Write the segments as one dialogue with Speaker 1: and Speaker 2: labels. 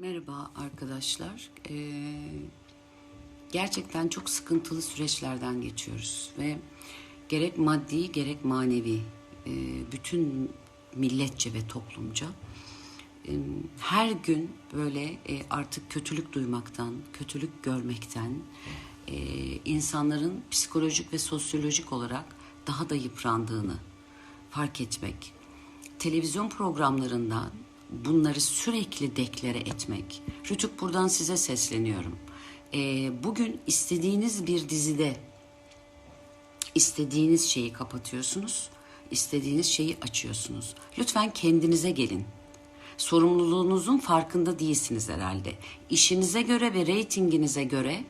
Speaker 1: Merhaba arkadaşlar. Ee, gerçekten çok sıkıntılı süreçlerden geçiyoruz ve gerek maddi gerek manevi e, bütün milletçe ve toplumca e, her gün böyle e, artık kötülük duymaktan, kötülük görmekten e, insanların psikolojik ve sosyolojik olarak daha da yıprandığını fark etmek televizyon programlarından bunları sürekli deklare etmek. Rütük buradan size sesleniyorum. Ee, bugün istediğiniz bir dizide istediğiniz şeyi kapatıyorsunuz, istediğiniz şeyi açıyorsunuz. Lütfen kendinize gelin. Sorumluluğunuzun farkında değilsiniz herhalde. İşinize göre ve reytinginize göre,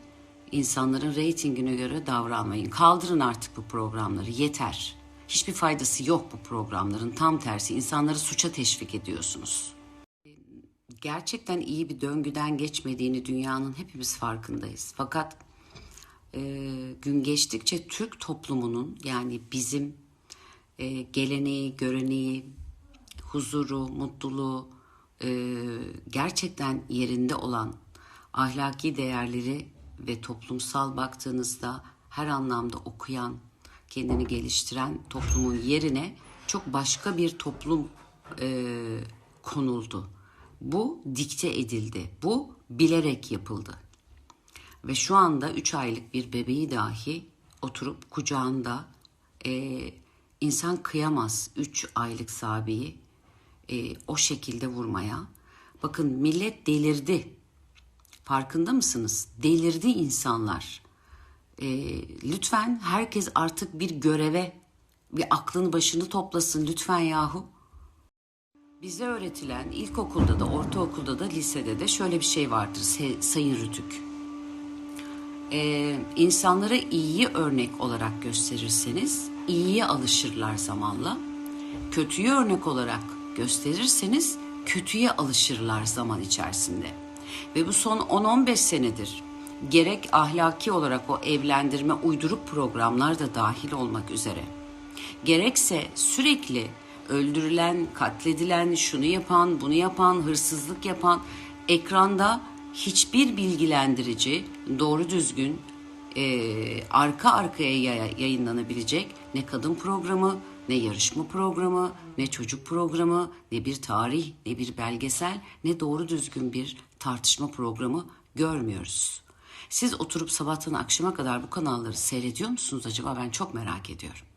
Speaker 1: insanların reytingine göre davranmayın. Kaldırın artık bu programları, yeter. Hiçbir faydası yok bu programların. Tam tersi insanları suça teşvik ediyorsunuz. Gerçekten iyi bir döngüden geçmediğini dünyanın hepimiz farkındayız. Fakat e, gün geçtikçe Türk toplumunun yani bizim e, geleneği, göreneği, huzuru, mutluluğu e, gerçekten yerinde olan ahlaki değerleri ve toplumsal baktığınızda her anlamda okuyan, kendini geliştiren toplumun yerine çok başka bir toplum e, konuldu. Bu dikte edildi. Bu bilerek yapıldı. Ve şu anda 3 aylık bir bebeği dahi oturup kucağında e, insan kıyamaz 3 aylık Sabi'yi e, o şekilde vurmaya. Bakın millet delirdi. Farkında mısınız? Delirdi insanlar. E, lütfen herkes artık bir göreve, bir aklını başını toplasın lütfen yahu. Bize öğretilen ilkokulda da, ortaokulda da, lisede de şöyle bir şey vardır Sayın Rütük. Ee, insanlara iyiyi örnek olarak gösterirseniz iyiye alışırlar zamanla. Kötüyü örnek olarak gösterirseniz kötüye alışırlar zaman içerisinde. Ve bu son 10-15 senedir gerek ahlaki olarak o evlendirme uydurup programlar da dahil olmak üzere gerekse sürekli öldürülen, katledilen, şunu yapan, bunu yapan, hırsızlık yapan ekranda hiçbir bilgilendirici, doğru düzgün e, arka arkaya yayınlanabilecek ne kadın programı, ne yarışma programı, ne çocuk programı, ne bir tarih, ne bir belgesel, ne doğru düzgün bir tartışma programı görmüyoruz. Siz oturup sabahtan akşama kadar bu kanalları seyrediyor musunuz acaba? Ben çok merak ediyorum.